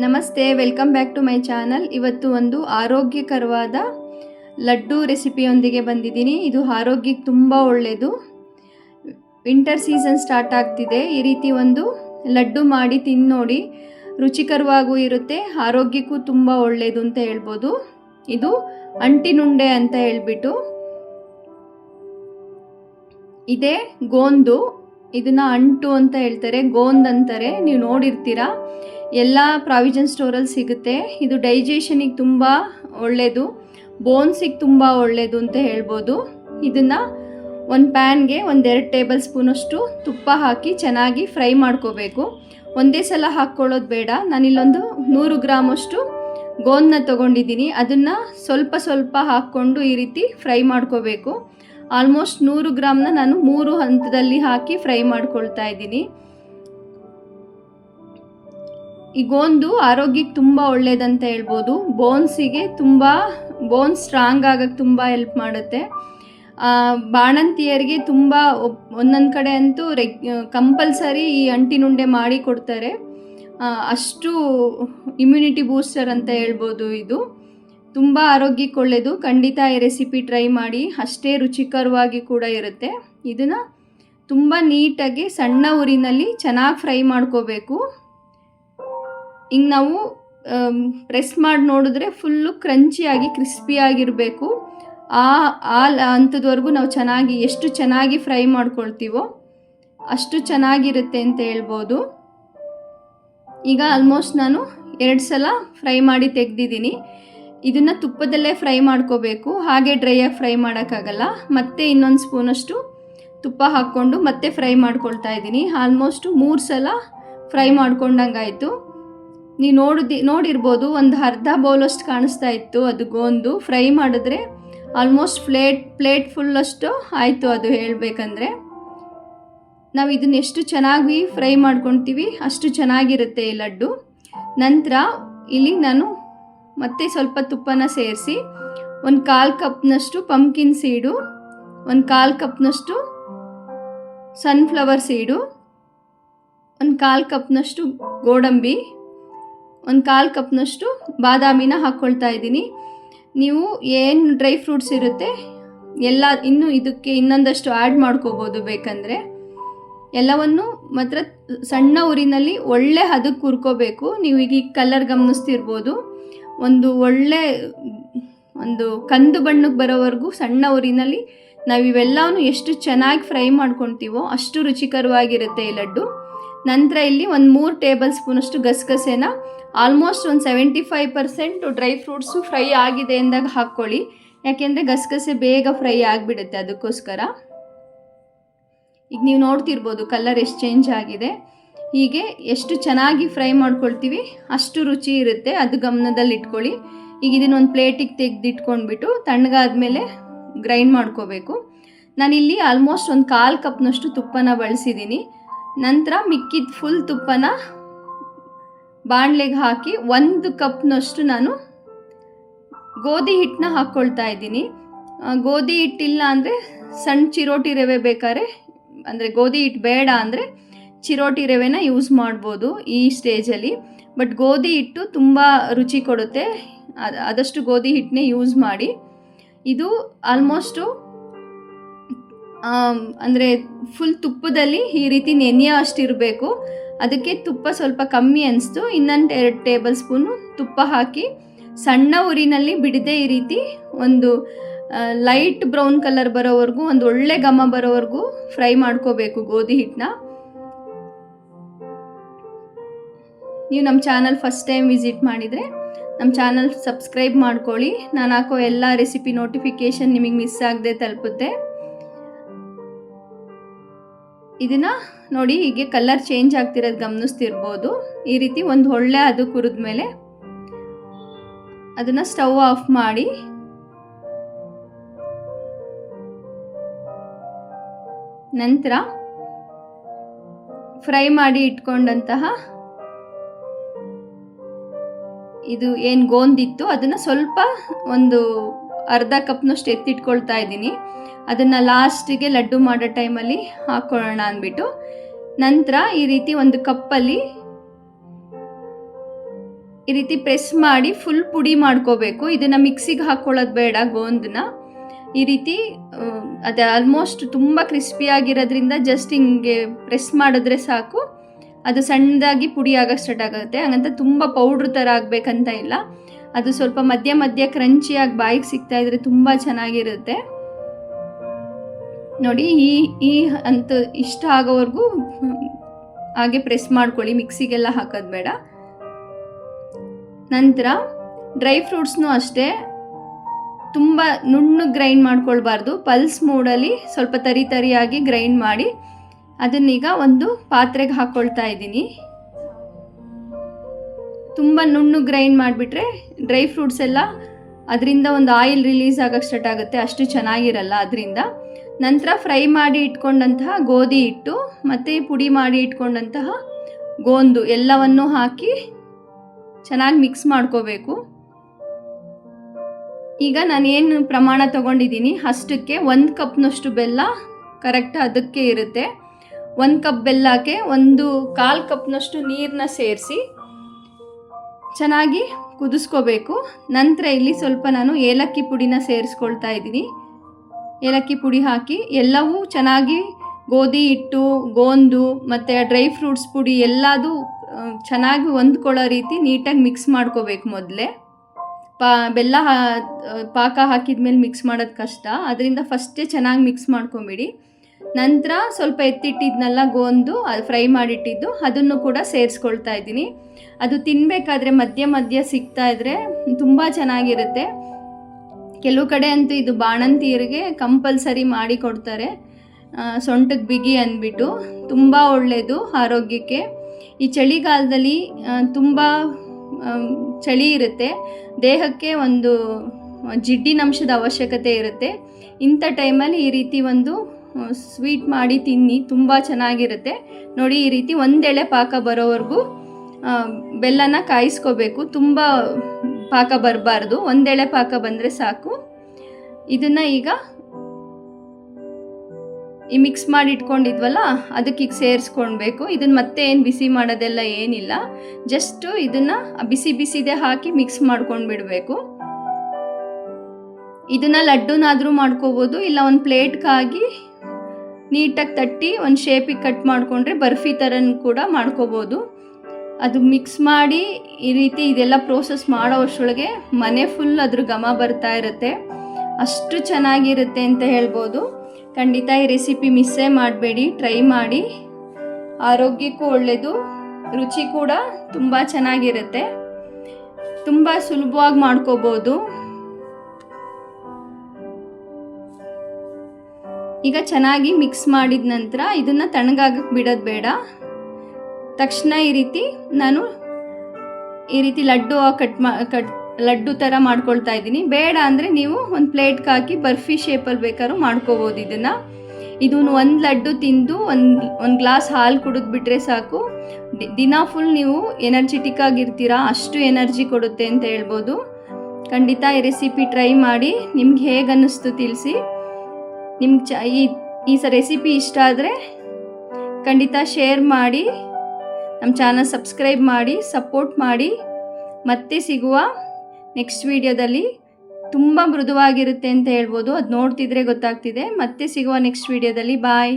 ನಮಸ್ತೆ, welcome back to my channel. ಇವತ್ತು ಒಂದು ಆರೋಗ್ಯಕರವಾದ ಲಡ್ಡು ರೆಸಿಪಿಯೊಂದಿಗೆ ಬಂದಿದ್ದೀನಿ. ಇದು ಆರೋಗ್ಯಕ್ಕೆ ತುಂಬ ಒಳ್ಳೆಯದು ವಿಂಟರ್ ಸೀಸನ್ ಸ್ಟಾರ್ಟ್ ಆಗ್ತಿದೆ. ಈ ರೀತಿ ಒಂದು ಲಡ್ಡು ಮಾಡಿ ತಿಂದು ನೋಡಿ ರುಚಿಕರವಾಗೂ ಇರುತ್ತೆ, ಆರೋಗ್ಯಕ್ಕೂ ತುಂಬ ಒಳ್ಳೆಯದು ಅಂತ ಹೇಳ್ಬೋದು. ಇದು ಅಂಟಿನುಂಡೆ ಅಂತ ಹೇಳ್ಬಿಟ್ಟು ಇದೇ ಗೋಂದು. ಇದನ್ನ ಅಂಟು ಅಂತ ಹೇಳ್ತಾರೆ. ಗೋಂದ್ ಅಂತಾರೆ. ನೀವು ನೋಡಿರ್ತೀರಾ? ಎಲ್ಲ ಪ್ರಾವಿಷನ್ ಸ್ಟೋರಲ್ಲಿ ಸಿಗುತ್ತೆ. ಇದು ಡೈಜೆಷನಿಗೆ ತುಂಬ ಒಳ್ಳೆಯದು ಬೋನ್ಸಿಗೆ ತುಂಬ ಒಳ್ಳೆಯದು ಅಂತ ಹೇಳ್ಬೋದು. ಇದನ್ನು ಒಂದು ಪ್ಯಾನ್ಗೆ ಒಂದೆರಡು ಟೇಬಲ್ ಸ್ಪೂನಷ್ಟು ತುಪ್ಪ ಹಾಕಿ ಚೆನ್ನಾಗಿ ಫ್ರೈ ಮಾಡ್ಕೋಬೇಕು. ಒಂದೇ ಸಲ ಹಾಕ್ಕೊಳ್ಳೋದು ಬೇಡ. ನಾನಿಲ್ಲೊಂದು ನೂರು ಗ್ರಾಮಷ್ಟು ಗೋಂದನ್ನ ತೊಗೊಂಡಿದ್ದೀನಿ. ಅದನ್ನು ಸ್ವಲ್ಪ ಸ್ವಲ್ಪ ಹಾಕ್ಕೊಂಡು ಈ ರೀತಿ ಫ್ರೈ ಮಾಡ್ಕೋಬೇಕು. ಆಲ್ಮೋಸ್ಟ್ ನೂರು ಗ್ರಾಮ್ನ ನಾನು ಮೂರು ಹಂತದಲ್ಲಿ ಹಾಕಿ ಫ್ರೈ ಮಾಡ್ಕೊಳ್ತಾ ಇದ್ದೀನಿ. ಈ ಗೋಂದು ಆರೋಗ್ಯಕ್ಕೆ ತುಂಬ ಒಳ್ಳೇದಂತ ಹೇಳ್ಬೋದು. ಬೋನ್ಸಿಗೆ ತುಂಬ ಬೋನ್ಸ್ ಸ್ಟ್ರಾಂಗ್ ಆಗೋಕ್ಕೆ ತುಂಬ ಹೆಲ್ಪ್ ಮಾಡುತ್ತೆ. ಬಾಣಂತಿಯರಿಗೆ ತುಂಬ ಒಂದೊಂದು ಕಡೆ ಅಂತೂ ರೆಗ್ ಕಂಪಲ್ಸರಿ ಈ ಅಂಟಿನುಂಡೆ ಮಾಡಿ ಕೊಡ್ತಾರೆ. ಅಷ್ಟು ಇಮ್ಯುನಿಟಿ ಬೂಸ್ಟರ್ ಅಂತ ಹೇಳ್ಬೋದು ಇದು. ತುಂಬ ಆರೋಗ್ಯಕ್ಕೆ ಒಳ್ಳೆಯದು ಖಂಡಿತ ಈ ರೆಸಿಪಿ ಟ್ರೈ ಮಾಡಿ. ಅಷ್ಟೇ ರುಚಿಕರವಾಗಿ ಕೂಡ ಇರುತ್ತೆ. ಇದನ್ನು ತುಂಬ ನೀಟಾಗಿ ಸಣ್ಣ ಊರಿನಲ್ಲಿ ಚೆನ್ನಾಗಿ ಫ್ರೈ ಮಾಡ್ಕೋಬೇಕು. ಹಿಂಗೆ ನಾವು ಪ್ರೆಸ್ ಮಾಡಿ ನೋಡಿದ್ರೆ ಫುಲ್ಲು ಕ್ರಂಚಿಯಾಗಿ ಕ್ರಿಸ್ಪಿಯಾಗಿರಬೇಕು ಆ ಆ ಅಂಥದ್ವರೆಗೂ ನಾವು ಚೆನ್ನಾಗಿ, ಎಷ್ಟು ಚೆನ್ನಾಗಿ ಫ್ರೈ ಮಾಡ್ಕೊಳ್ತೀವೋ ಅಷ್ಟು ಚೆನ್ನಾಗಿರುತ್ತೆ ಅಂತ ಹೇಳ್ಬೋದು. ಈಗ ಆಲ್ಮೋಸ್ಟ್ ನಾನು ಎರಡು ಸಲ ಫ್ರೈ ಮಾಡಿ ತೆಗೆದಿದ್ದೀನಿ. ಇದನ್ನು ತುಪ್ಪದಲ್ಲೇ ಫ್ರೈ ಮಾಡ್ಕೋಬೇಕು. ಹಾಗೆ ಡ್ರೈಯಾಗಿ ಫ್ರೈ ಮಾಡೋಕ್ಕಾಗಲ್ಲ. ಮತ್ತೆ ಇನ್ನೊಂದು ಸ್ಪೂನಷ್ಟು ತುಪ್ಪ ಹಾಕ್ಕೊಂಡು ಮತ್ತೆ ಫ್ರೈ ಮಾಡ್ಕೊಳ್ತಾ ಇದ್ದೀನಿ. ಆಲ್ಮೋಸ್ಟು ಮೂರು ಸಲ ಫ್ರೈ ಮಾಡ್ಕೊಂಡಂಗಾಯಿತು. ನೀವು ನೋಡಿದಿ, ನೋಡಿರ್ಬೋದು, ಒಂದು ಅರ್ಧ ಬೌಲಷ್ಟು ಕಾಣಿಸ್ತಾ ಇತ್ತು, ಅದು ಗೋಂದು. ಫ್ರೈ ಮಾಡಿದ್ರೆ ಆಲ್ಮೋಸ್ಟ್ ಪ್ಲೇಟ್ ಪ್ಲೇಟ್ ಫುಲ್ಲಷ್ಟು ಆಯಿತು ಅದು ಹೇಳಬೇಕಂದ್ರೆ. ನಾವು ಇದನ್ನ ಎಷ್ಟು ಚೆನ್ನಾಗಿ ಫ್ರೈ ಮಾಡ್ಕೊತೀವಿ, ಅಷ್ಟು ಚೆನ್ನಾಗಿರುತ್ತೆ ಈ ಲಡ್ಡು. ನಂತರ ಇಲ್ಲಿ ನಾನು ಮತ್ತೆ ಸ್ವಲ್ಪ ತುಪ್ಪನ ಸೇರಿಸಿ, ಒಂದು ಕಾಲು ಕಪ್ನಷ್ಟು ಪಂಪ್ಕಿನ್ ಸೀಡು ಒಂದು ಕಾಲು ಕಪ್ನಷ್ಟು ಸನ್ಫ್ಲವರ್ ಸೀಡು ಒಂದು ಕಾಲು ಕಪ್ನಷ್ಟು ಗೋಡಂಬಿ ಒಂದು ಕಾಲು ಕಪ್ನಷ್ಟು ಬಾದಾಮಿನ ಹಾಕ್ಕೊಳ್ತಾ ಇದ್ದೀನಿ. ನೀವು ಏನು ಡ್ರೈ ಫ್ರೂಟ್ಸ್ ಇರುತ್ತೆ, ಎಲ್ಲ ಇನ್ನೂ ಇದಕ್ಕೆ ಇನ್ನೊಂದಷ್ಟು ಆ್ಯಡ್ ಮಾಡ್ಕೋಬೋದು ಬೇಕಂದರೆ. ಎಲ್ಲವನ್ನು ಮಾತ್ರ ಸಣ್ಣ ಊರಿನಲ್ಲಿ ಒಳ್ಳೆ ಹದಕ್ಕೆ ಹುರ್ಕೋಬೇಕು. ನೀವು ಈಗ ಕಲರ್ ಗಮನಿಸ್ತಿರ್ಬೋದು. ಒಂದು ಒಳ್ಳೆ, ಒಂದು ಕಂದು ಬಣ್ಣಕ್ಕೆ ಬರೋವರೆಗೂ ಸಣ್ಣ ಊರಿನಲ್ಲಿ ನಾವು ಇವೆಲ್ಲವನ್ನು ಎಷ್ಟು ಚೆನ್ನಾಗಿ ಫ್ರೈ ಮಾಡ್ಕೊತೀವೋ ಅಷ್ಟು ರುಚಿಕರವಾಗಿರುತ್ತೆ ಈ ಲಡ್ಡು. ನಂತರ ಇಲ್ಲಿ ಒಂದು ಮೂರು ಟೇಬಲ್ ಸ್ಪೂನಷ್ಟು ಗಸಗಸೆನ ಆಲ್ಮೋಸ್ಟ್ ಒಂದು seventy five percent dry fruits fry ಆಗಿದೆ ಅಂದಾಗ ಹಾಕ್ಕೊಳ್ಳಿ ಯಾಕೆಂದರೆ ಗಸಗಸೆ ಬೇಗ ಫ್ರೈ ಆಗಿಬಿಡುತ್ತೆ ಅದಕ್ಕೋಸ್ಕರ. ಈಗ ನೀವು ನೋಡ್ತಿರ್ಬೋದು ಕಲರ್ ಎಷ್ಟು ಚೇಂಜ್ ಆಗಿದೆ. ಹೀಗೆ ಎಷ್ಟು ಚೆನ್ನಾಗಿ ಫ್ರೈ ಮಾಡ್ಕೊಳ್ತೀವಿ ಅಷ್ಟು ರುಚಿ ಇರುತ್ತೆ. ಅದು ಗಮನದಲ್ಲಿ ಇಟ್ಕೊಳ್ಳಿ. ಈಗ ಇದನ್ನ ಒಂದು ಪ್ಲೇಟಿಗೆ ತೆಗೆದಿಟ್ಕೊಂಡ್ಬಿಟ್ಟು ತಣ್ಣಗಾದ್ಮೇಲೆ ಗ್ರೈಂಡ್ ಮಾಡ್ಕೋಬೇಕು. ನಾನಿಲ್ಲಿ ಆಲ್ಮೋಸ್ಟ್ ಒಂದು ಕಾಲು ಕಪ್ನಷ್ಟು ತುಪ್ಪನ ಬಳಸಿದ್ದೀನಿ ನಂತರ ಮಿಕ್ಕಿದ ಫುಲ್ ತುಪ್ಪನ ಬಾಣಲೆಗೆ ಹಾಕಿ ಒಂದು ಕಪ್ನಷ್ಟು ನಾನು ಗೋಧಿ ಹಿಟ್ಟನ್ನ ಹಾಕ್ಕೊಳ್ತಾ ಇದ್ದೀನಿ. ಗೋಧಿ ಹಿಟ್ಟಿಲ್ಲ ಅಂದರೆ ಸಣ್ಣ ಚಿರೋಟಿ ರವೆ ಬೇಕಾದ್ರೆ, ಅಂದರೆ ಗೋಧಿ ಹಿಟ್ಟು ಬೇಡ ಅಂದರೆ ಚಿರೋಟಿ ರವೆನ ಯೂಸ್ ಮಾಡ್ಬೋದು ಈ ಸ್ಟೇಜಲ್ಲಿ. ಬಟ್ ಗೋಧಿ ಹಿಟ್ಟು ತುಂಬ ರುಚಿ ಕೊಡುತ್ತೆ. ಆದಷ್ಟು ಗೋಧಿ ಹಿಟ್ಟನ್ನೇ ಯೂಸ್ ಮಾಡಿ. ಇದು ಆಲ್ಮೋಸ್ಟು ಅಂದರೆ ಫುಲ್ ತುಪ್ಪದಲ್ಲಿ ಈ ರೀತಿ ನೆನೆಯೋ ಅಷ್ಟಿರಬೇಕು. ಅದಕ್ಕೆ ತುಪ್ಪ ಸ್ವಲ್ಪ ಕಮ್ಮಿ ಅನಿಸ್ತು. ಇನ್ನೊಂದು ಎರಡು ಟೇಬಲ್ ಸ್ಪೂನು ತುಪ್ಪ ಹಾಕಿ ಸಣ್ಣ ಉರಿನಲ್ಲಿ ಬಿಡದೆ ಈ ರೀತಿ ಒಂದು ಲೈಟ್ ಬ್ರೌನ್ ಕಲರ್ ಬರೋವರೆಗೂ, ಒಂದು ಒಳ್ಳೆ ಘಮ ಬರೋವರೆಗೂ ಫ್ರೈ ಮಾಡ್ಕೋಬೇಕು ಗೋಧಿ ಹಿಟ್ಟನ್ನ ನೀವು ನಮ್ಮ ಚಾನಲ್ ಫಸ್ಟ್ ಟೈಮ್ ವಿಸಿಟ್ ಮಾಡಿದರೆ ನಮ್ಮ ಚಾನಲ್ ಸಬ್ಸ್ಕ್ರೈಬ್ ಮಾಡ್ಕೊಳ್ಳಿ. ನಾನು ಹಾಕೋ ಎಲ್ಲ ರೆಸಿಪಿ ನೋಟಿಫಿಕೇಷನ್ ನಿಮಗೆ ಮಿಸ್ ಆಗದೆ ತಲುಪುತ್ತೆ. ಇದನ್ನು ನೋಡಿ ಹೀಗೆ ಕಲರ್ ಚೇಂಜ್ ಆಗ್ತಿರೋದು ಗಮನಿಸ್ತಿರ್ಬೋದು. ಈ ರೀತಿ ಒಂದು ಒಳ್ಳೆ ಅದು ಕುರಿದ ಮೇಲೆ ಅದನ್ನು ಸ್ಟವ್ ಆಫ್ ಮಾಡಿ ನಂತರ ಫ್ರೈ ಮಾಡಿ ಇಟ್ಕೊಂಡಂತಹ ಇದು ಏನು ಗೋಂದಿತ್ತು ಅದನ್ನು ಸ್ವಲ್ಪ ಒಂದು ಅರ್ಧ ಕಪ್ನಷ್ಟು ಎತ್ತಿಟ್ಕೊಳ್ತಾ ಇದ್ದೀನಿ. ಅದನ್ನು ಲಾಸ್ಟಿಗೆ ಲಡ್ಡು ಮಾಡೋ ಟೈಮಲ್ಲಿ ಹಾಕ್ಕೊಳ್ಳೋಣ ಅಂದ್ಬಿಟ್ಟು. ನಂತರ ಈ ರೀತಿ ಒಂದು ಕಪ್ಪಲ್ಲಿ ಈ ರೀತಿ ಪ್ರೆಸ್ ಮಾಡಿ ಫುಲ್ ಪುಡಿ ಮಾಡ್ಕೋಬೇಕು. ಇದನ್ನು ಮಿಕ್ಸಿಗೆ ಹಾಕ್ಕೊಳ್ಳೋದು ಬೇಡ ಗೋಂದನ್ನ ಈ ರೀತಿ ಅದು ಆಲ್ಮೋಸ್ಟ್ ತುಂಬ ಕ್ರಿಸ್ಪಿಯಾಗಿರೋದ್ರಿಂದ ಜಸ್ಟ್ ಹಿಂಗೆ ಪ್ರೆಸ್ ಮಾಡಿದ್ರೆ ಸಾಕು. ಅದು ಸಣ್ಣದಾಗಿ ಪುಡಿ ಆಗೋ ಸ್ಟಾರ್ಟ್ ಆಗುತ್ತೆ. ಹಾಗಂತ ತುಂಬ ಪೌಡ್ರ್ ಥರ ಆಗಬೇಕಂತ ಇಲ್ಲ. ಅದು ಸ್ವಲ್ಪ ಮಧ್ಯ ಮಧ್ಯ ಕ್ರಂಚಿಯಾಗಿ ಬಾಯಿಗೆ ಸಿಗ್ತಾ ಇದ್ರೆ ತುಂಬ ಚೆನ್ನಾಗಿರುತ್ತೆ. ನೋಡಿ, ಈ ಈ ಅಂತ ಇಷ್ಟ ಆಗೋವರೆಗೂ ಹಾಗೆ ಪ್ರೆಸ್ ಮಾಡ್ಕೊಳ್ಳಿ ಮಿಕ್ಸಿಗೆಲ್ಲ ಹಾಕೋದು ಬೇಡ. ನಂತರ ಡ್ರೈ ಫ್ರೂಟ್ಸ್ನೂ ಅಷ್ಟೇ, ತುಂಬ ನುಣ್ಣು ಗ್ರೈಂಡ್ ಮಾಡ್ಕೊಳ್ಬಾರ್ದು. ಪಲ್ಸ್ ಮೂಡಲ್ಲಿ ಸ್ವಲ್ಪ ತರಿ ತರಿಯಾಗಿ ಗ್ರೈಂಡ್ ಮಾಡಿ, ಅದನ್ನೀಗ ಒಂದು ಪಾತ್ರೆಗೆ ಹಾಕ್ಕೊಳ್ತಾ ಇದ್ದೀನಿ. ತುಂಬ ನುಣ್ಣು ಗ್ರೈಂಡ್ ಮಾಡಿಬಿಟ್ರೆ ಡ್ರೈ ಫ್ರೂಟ್ಸ್ ಎಲ್ಲ ಅದರಿಂದ ಒಂದು ಆಯಿಲ್ ರಿಲೀಸ್ ಆಗೋಕ್ಕೆ ಸ್ಟಾರ್ಟ್ ಆಗುತ್ತೆ. ಅಷ್ಟು ಚೆನ್ನಾಗಿರಲ್ಲ ಅದರಿಂದ. ನಂತರ ಫ್ರೈ ಮಾಡಿ ಇಟ್ಕೊಂಡಂತಹ ಗೋಧಿ ಹಿಟ್ಟು ಮತ್ತು ಪುಡಿ ಮಾಡಿ ಇಟ್ಕೊಂಡಂತಹ ಗೋಂದು ಎಲ್ಲವನ್ನು ಹಾಕಿ ಚೆನ್ನಾಗಿ ಮಿಕ್ಸ್ ಮಾಡ್ಕೋಬೇಕು. ಈಗ ನಾನು ಏನು ಪ್ರಮಾಣ ತೊಗೊಂಡಿದ್ದೀನಿ? ಅಷ್ಟಕ್ಕೆ ಒಂದು ಕಪ್ನಷ್ಟು ಬೆಲ್ಲ ಕರೆಕ್ಟ್ ಅದಕ್ಕೆ ಇರುತ್ತೆ. ಒಂದು ಕಪ್ ಬೆಲ್ಲಕ್ಕೆ ಒಂದು ಕಾಲು ಕಪ್ನಷ್ಟು ನೀರನ್ನ ಸೇರಿಸಿ ಚೆನ್ನಾಗಿ ಕುದಿಸ್ಕೋಬೇಕು. ನಂತರ ಇಲ್ಲಿ ಸ್ವಲ್ಪ ನಾನು ಏಲಕ್ಕಿ ಪುಡಿನ ಸೇರಿಸ್ಕೊಳ್ತಾ ಇದ್ದೀನಿ. ಏಲಕ್ಕಿ ಪುಡಿ ಹಾಕಿ ಎಲ್ಲವೂ ಚೆನ್ನಾಗಿ ಗೋಧಿ ಹಿಟ್ಟು, ಗೋಂದು ಮತ್ತು ಡ್ರೈ ಫ್ರೂಟ್ಸ್ ಪುಡಿ ಎಲ್ಲದು ಚೆನ್ನಾಗಿ ಹೊಂದ್ಕೊಳ್ಳೋ ರೀತಿ ನೀಟಾಗಿ ಮಿಕ್ಸ್ ಮಾಡ್ಕೋಬೇಕು ಮೊದಲೇ. ಪಾ, ಬೆಲ್ಲ ಪಾಕ ಹಾಕಿದ್ಮೇಲೆ ಮಿಕ್ಸ್ ಮಾಡೋದು ಕಷ್ಟ. ಅದರಿಂದ ಫಸ್ಟೇ ಚೆನ್ನಾಗಿ ಮಿಕ್ಸ್ ಮಾಡ್ಕೊಂಬಿಡಿ. ನಂತರ ಸ್ವಲ್ಪ ಎತ್ತಿಟ್ಟಿದ್ನೆಲ್ಲ ಗೋಂದು, ಅದು ಫ್ರೈ ಮಾಡಿಟ್ಟಿದ್ದು, ಅದನ್ನು ಕೂಡ ಸೇರಿಸ್ಕೊಳ್ತಾ ಇದ್ದೀನಿ. ಅದು ತಿನ್ನಬೇಕಾದ್ರೆ ಮಧ್ಯ ಮಧ್ಯ ಸಿಗ್ತಾ ಇದ್ರೆ ತುಂಬ ಚೆನ್ನಾಗಿರುತ್ತೆ. ಕೆಲವು ಕಡೆ ಅಂತೂ ಇದು ಬಾಣಂತಿಯರಿಗೆ ಕಂಪಲ್ಸರಿ ಮಾಡಿ ಕೊಡ್ತಾರೆ. ಸೊಂಟಕ್ಕೆ ಬಿಗಿ ಅಂದ್ಬಿಟ್ಟು. ತುಂಬ ಒಳ್ಳೆಯದು ಆರೋಗ್ಯಕ್ಕೆ. ಈ ಚಳಿಗಾಲದಲ್ಲಿ ತುಂಬ ಚಳಿ ಇರುತ್ತೆ. ದೇಹಕ್ಕೆ ಒಂದು ಜಿಡ್ಡಿನಂಶದ ಅವಶ್ಯಕತೆ ಇರುತ್ತೆ. ಇಂಥ ಟೈಮಲ್ಲಿ ಈ ರೀತಿ ಒಂದು ಸ್ವೀಟ್ ಮಾಡಿ ತಿನ್ನಿ, ತುಂಬ ಚೆನ್ನಾಗಿರುತ್ತೆ. ನೋಡಿ, ಈ ರೀತಿ ಒಂದೆಳೆ ಪಾಕ ಬರೋವರೆಗೂ ಬೆಲ್ಲನ ಕಾಯಿಸ್ಕೋಬೇಕು. ತುಂಬ ಪಾಕ ಬರಬಾರ್ದು. ಒಂದೆಳೆ ಪಾಕ ಬಂದರೆ ಸಾಕು. ಇದನ್ನು ಈಗ ಈ ಮಿಕ್ಸ್ ಮಾಡಿ ಇಟ್ಕೊಂಡಿದ್ವಲ್ಲ, ಅದಕ್ಕೆ ಈಗ ಸೇರಿಸ್ಕೊಳ್ಬೇಕು ಇದನ್ನು ಮತ್ತೆ ಏನು ಬಿಸಿ ಮಾಡೋದೆಲ್ಲ ಏನಿಲ್ಲ. ಜಸ್ಟು ಇದನ್ನು ಬಿಸಿ ಬಿಸಿದೆ ಹಾಕಿ ಮಿಕ್ಸ್ ಮಾಡ್ಕೊಂಡು ಬಿಡಬೇಕು ಇದನ್ನು ಲಡ್ಡುನಾದರೂ ಮಾಡ್ಕೋಬೋದು, ಇಲ್ಲ ಒಂದು ಪ್ಲೇಟ್ಗಾಗಿ ನೀಟಾಗಿ ತಟ್ಟಿ ಒಂದು ಶೇಪಿಗೆ ಕಟ್ ಮಾಡಿಕೊಂಡ್ರೆ ಬರ್ಫಿ ಥರನೂ ಕೂಡ ಮಾಡ್ಕೋಬೋದು. ಅದು ಮಿಕ್ಸ್ ಮಾಡಿ ಈ ರೀತಿ ಇದೆಲ್ಲ ಪ್ರೋಸೆಸ್ ಮಾಡೋ ಅಷ್ಟರೊಳಗೆ ಮನೆ ಫುಲ್ ಅದ್ರ ಘಮ ಬರ್ತಾ ಇರುತ್ತೆ. ಅಷ್ಟು ಚೆನ್ನಾಗಿರುತ್ತೆ ಅಂತ ಹೇಳ್ಬೋದು. ಖಂಡಿತ ಈ ರೆಸಿಪಿ ಮಿಸ್ಸೇ ಮಾಡಬೇಡಿ ಟ್ರೈ ಮಾಡಿ. ಆರೋಗ್ಯಕ್ಕೂ ಒಳ್ಳೆಯದು ರುಚಿ ಕೂಡ ತುಂಬ ಚೆನ್ನಾಗಿರುತ್ತೆ. ತುಂಬ ಸುಲಭವಾಗಿ ಮಾಡ್ಕೋಬೋದು. ಈಗ ಚೆನ್ನಾಗಿ ಮಿಕ್ಸ್ ಮಾಡಿದ ನಂತರ ಇದನ್ನು ತಣ್ಣಗಾಗಕ್ಕೆ ಬಿಡೋದು ಬೇಡ. ತಕ್ಷಣ ಈ ರೀತಿ ನಾನು ಈ ರೀತಿ ಲಡ್ಡು ಕಟ್ ಮಾ, ಕಟ್ ಲಡ್ಡು ಥರ ಮಾಡ್ಕೊಳ್ತಾ ಇದ್ದೀನಿ. ಬೇಡ ಅಂದರೆ ನೀವು ಒಂದು ಪ್ಲೇಟ್ಗೆ ಹಾಕಿ ಬರ್ಫಿ ಶೇಪಲ್ಲಿ ಬೇಕಾದ್ರೂ ಮಾಡ್ಕೋಬೋದು ಇದನ್ನು. ಇದನ್ನು ಒಂದು ಲಡ್ಡು ತಿಂದು ಒಂದು ಒಂದು ಗ್ಲಾಸ್ ಹಾಲು ಕುಡಿದ್ಬಿಟ್ರೆ ಸಾಕು. ದಿನ ಫುಲ್ ನೀವು ಎನರ್ಜೆಟಿಕ್ ಆಗಿರ್ತೀರಾ, ಅಷ್ಟು ಎನರ್ಜಿ ಕೊಡುತ್ತೆ ಅಂತ ಹೇಳ್ಬೋದು. ಖಂಡಿತ ಈ ರೆಸಿಪಿ ಟ್ರೈ ಮಾಡಿ, ನಿಮ್ಗೆ ಹೇಗೆ ಅನ್ನಿಸ್ತು ತಿಳಿಸಿ. ನಿಮ್ಗೆ ಚ ಈ ಈ ಸ ರೆಸಿಪಿ ಇಷ್ಟ ಆದರೆ ಖಂಡಿತ ಶೇರ್ ಮಾಡಿ, ನಮ್ಮ ಚಾನಲ್ ಸಬ್ಸ್ಕ್ರೈಬ್ ಮಾಡಿ ಸಪೋರ್ಟ್ ಮಾಡಿ. ಮತ್ತೆ ಸಿಗುವ ನೆಕ್ಸ್ಟ್ ವಿಡಿಯೋದಲ್ಲಿ ತುಂಬ ಮೃದುವಾಗಿರುತ್ತೆ ಅಂತ ಹೇಳ್ಬೋದು. ಅದು ನೋಡ್ತಿದ್ರೆ ಗೊತ್ತಾಗ್ತಿದೆ. ಮತ್ತೆ ಸಿಗುವ ನೆಕ್ಸ್ಟ್ ವಿಡಿಯೋದಲ್ಲಿ ಬಾಯ್